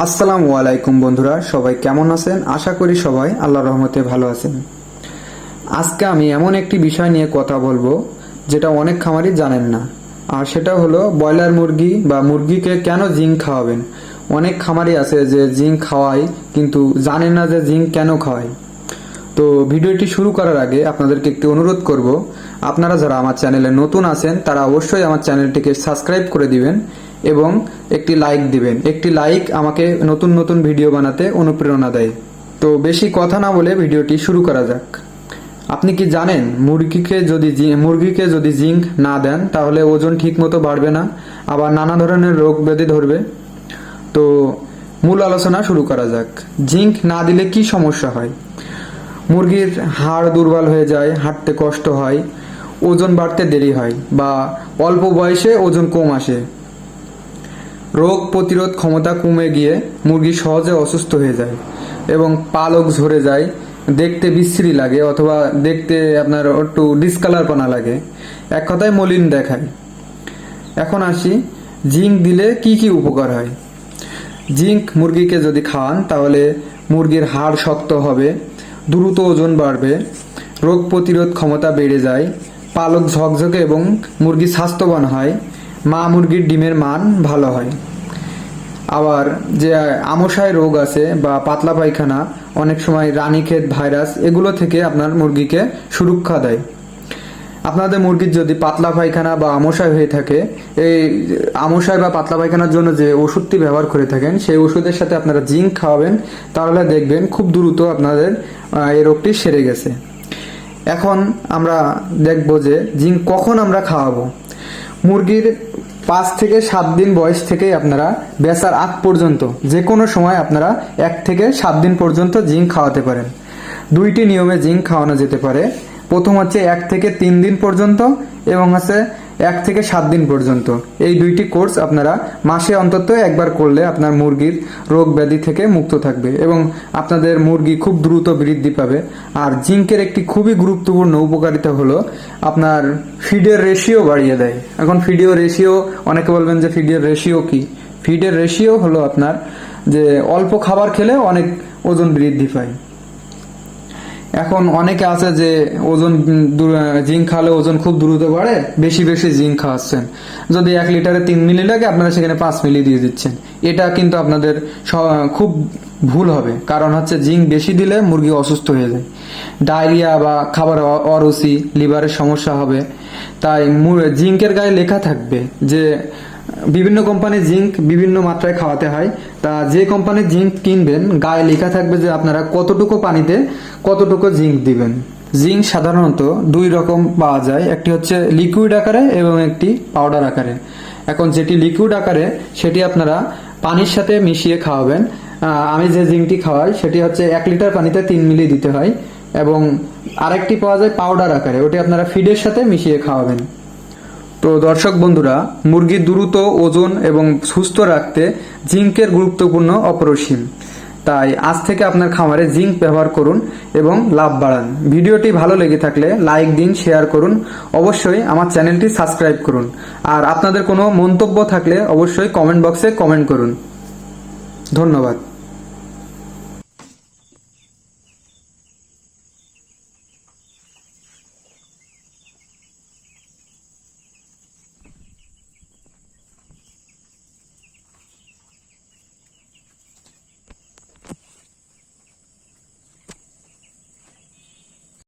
আসসালামু আলাইকুম বন্ধুরা, সবাই কেমন আছেন? আশা করি সবাই আল্লাহর রহমতে ভালো আছেন। আজকে আমি এমন একটি বিষয় নিয়ে কথা বলব, যেটা অনেক খামারি জানেন না। আর সেটা হলো ব্রয়লার মুরগি বা মুরগিকে কেন জিঙ্ক খাওয়াবেন? অনেক খামারি আছে যে জিঙ্ক খাওয়ায়, কিন্তু জানে না যে জিঙ্ক কেন খাওয়ায়। তো ভিডিওটি শুরু করার আগে আপনাদেরকে একটি অনুরোধ করব, আপনারা যারা আমার চ্যানেলে নতুন আছেন, তারা অবশ্যই আমার চ্যানেলটিকে সাবস্ক্রাইব করে দিবেন এবং একটি লাইক দিবেন। একটি লাইক আমাকে নতুন নতুন ভিডিও বানাতে অনুপ্রেরণা দেয়। তো বেশি কথা না বলে ভিডিওটি শুরু করা যাক। আপনি কি জানেন, মুরগিকে যদি মুরগিকে যদি জিঙ্ক না দেন, তাহলে ওজন ঠিকমতো বাড়বে না, আবার নানা ধরনের রোগ ব্যাধি ধরবে? তো মূল আলোচনা শুরু করা যাক। জিঙ্ক না দিলে কি সমস্যা হয়? মুরগির হাড় দুর্বল হয়ে যায়, হাঁটতে কষ্ট হয়, ওজন বাড়তে দেরি হয়, বা অল্প বয়সে ওজন কম আসে। রোগ প্রতিরোধ ক্ষমতা কমে গিয়ে মুরগি সহজে অসুস্থ হয়ে যায় এবং পালক ঝরে যায়, দেখতে বিশ্রী লাগে অথবা দেখতে আপনার একটু ডিসকালারপনা লাগে। এক কথায় মলিন দেখায়। এখন আসি, জিঙ্ক দিলে কি কি উপকার হয়? জিঙ্ক মুরগিকে যদি খাওয়ান তাহলে মুরগির হাড় শক্ত হবে, দ্রুত ওজন বাড়বে, রোগ প্রতিরোধ ক্ষমতা বেড়ে যায়, পালক ঝকঝকে এবং মুরগি স্বাস্থ্যবান হয় মা মুরগির ডিমের মান ভালো হয়। আবার যে আমশায় রোগ আছে বা পাতলা পায়খানা, অনেক সময় রানীক্ষেত, ভাইরাস, এগুলো থেকে আপনার মুরগিকে সুরক্ষা দেয়। আপনাদের মুরগির যদি পাতলা পায়খানা বা আমশায় হয়ে থাকে, এই আমশায় বা পাতলা পায়খানার জন্য যে ওষুধটি ব্যবহার করে থাকেন, সেই ওষুধের সাথে আপনারা জিঙ্ক খাওয়াবেন, তাহলে দেখবেন খুব দ্রুত আপনাদের এই রোগটি সেরে গেছে। এখন আমরা দেখব যে জিঙ্ক কখন আমরা খাওয়াবো। মুরগির পাঁচ থেকে সাত দিন বয়স থেকেই আপনারা বেচার আগ পর্যন্ত, যে কোনো সময় আপনারা এক থেকে সাত দিন পর্যন্ত জিঙ্ক খাওয়াতে পারেন। দুইটি নিয়মে জিঙ্ক খাওয়ানো যেতে পারে। প্রথম হচ্ছে এক থেকে তিন দিন পর্যন্ত এবং হচ্ছে এক থেকে সাত দিন পর্যন্ত। এই দুইটি কোর্স আপনারা মাসে অন্তত একবার করলে আপনার মুরগির রোগ ব্যাধি থেকে মুক্ত থাকবে এবং আপনাদের মুরগি খুব দ্রুত বৃদ্ধি পাবে। আর জিঙ্কের একটি খুবই গুরুত্বপূর্ণ উপকারিতা হলো আপনার ফিডের রেশিও বাড়িয়ে দেয়। এখন ফিডিও রেশিও, অনেকে বলবেন যে ফিডের রেশিও কি? ফিডের রেশিও হলো আপনার যে অল্প খাবার খেলে অনেক ওজন বৃদ্ধি পায়। এখন অনেকে আছে যে ওজন জিঙ্ক খাওয়ালে ওজন খুব দ্রুত বাড়ে, বেশি বেশি জিঙ্ক খাওয়াচ্ছেন যদি এক লিটারে তিন মিলি লাগে, আপনারা সেখানে পাঁচ মিলি দিয়ে দিচ্ছেন। এটা কিন্তু আপনাদের খুব ভুল হবে। কারণ হচ্ছে জিঙ্ক বেশি দিলে মুরগি অসুস্থ হয়ে যায়। ডায়রিয়া বা খাবার অরুচি, লিভারের সমস্যা হবে। তাই জিঙ্কের গায়ে লেখা থাকবে যে, বিভিন্ন কোম্পানির জিঙ্ক বিভিন্ন মাত্রায় খাওয়াতে হয়। তা যে কোম্পানির জিঙ্ক কিনবেন, গায়ে লেখা থাকবে যে আপনারা কতটুকু পানিতে কতটুকু জিঙ্ক দিবেন। জিঙ্ক সাধারণত দুই রকম পাওয়া যায়। একটি হচ্ছে লিকুইড আকারে এবং একটি পাউডার আকারে। এখন যেটি লিকুইড আকারে, সেটি আপনারা পানির সাথে মিশিয়ে খাওয়াবেন। আমি যে জিঙ্কটি খাওয়াই, সেটি হচ্ছে এক লিটার পানিতে তিন মিলি দিতে হয় এবং আরেকটি পাওয়া যায় পাউডার আকারে। ওটি আপনারা ফিডের সাথে মিশিয়ে খাওয়াবেন। তো দর্শক বন্ধুরা, মুরগি দ্রুত ওজন এবং সুস্থ রাখতে জিঙ্কের গুরুত্বপূর্ণ অপরিসীম। তাই আজ থেকে আপনার খামারে জিঙ্ক ব্যবহার করুন এবং লাভ বাড়ান। ভিডিওটি ভালো লেগে থাকলে লাইক দিন, শেয়ার করুন। অবশ্যই আমার চ্যানেলটি সাবস্ক্রাইব করুন। আর আপনাদের কোনো মন্তব্য থাকলে অবশ্যই কমেন্ট বক্সে কমেন্ট করুন। ধন্যবাদ।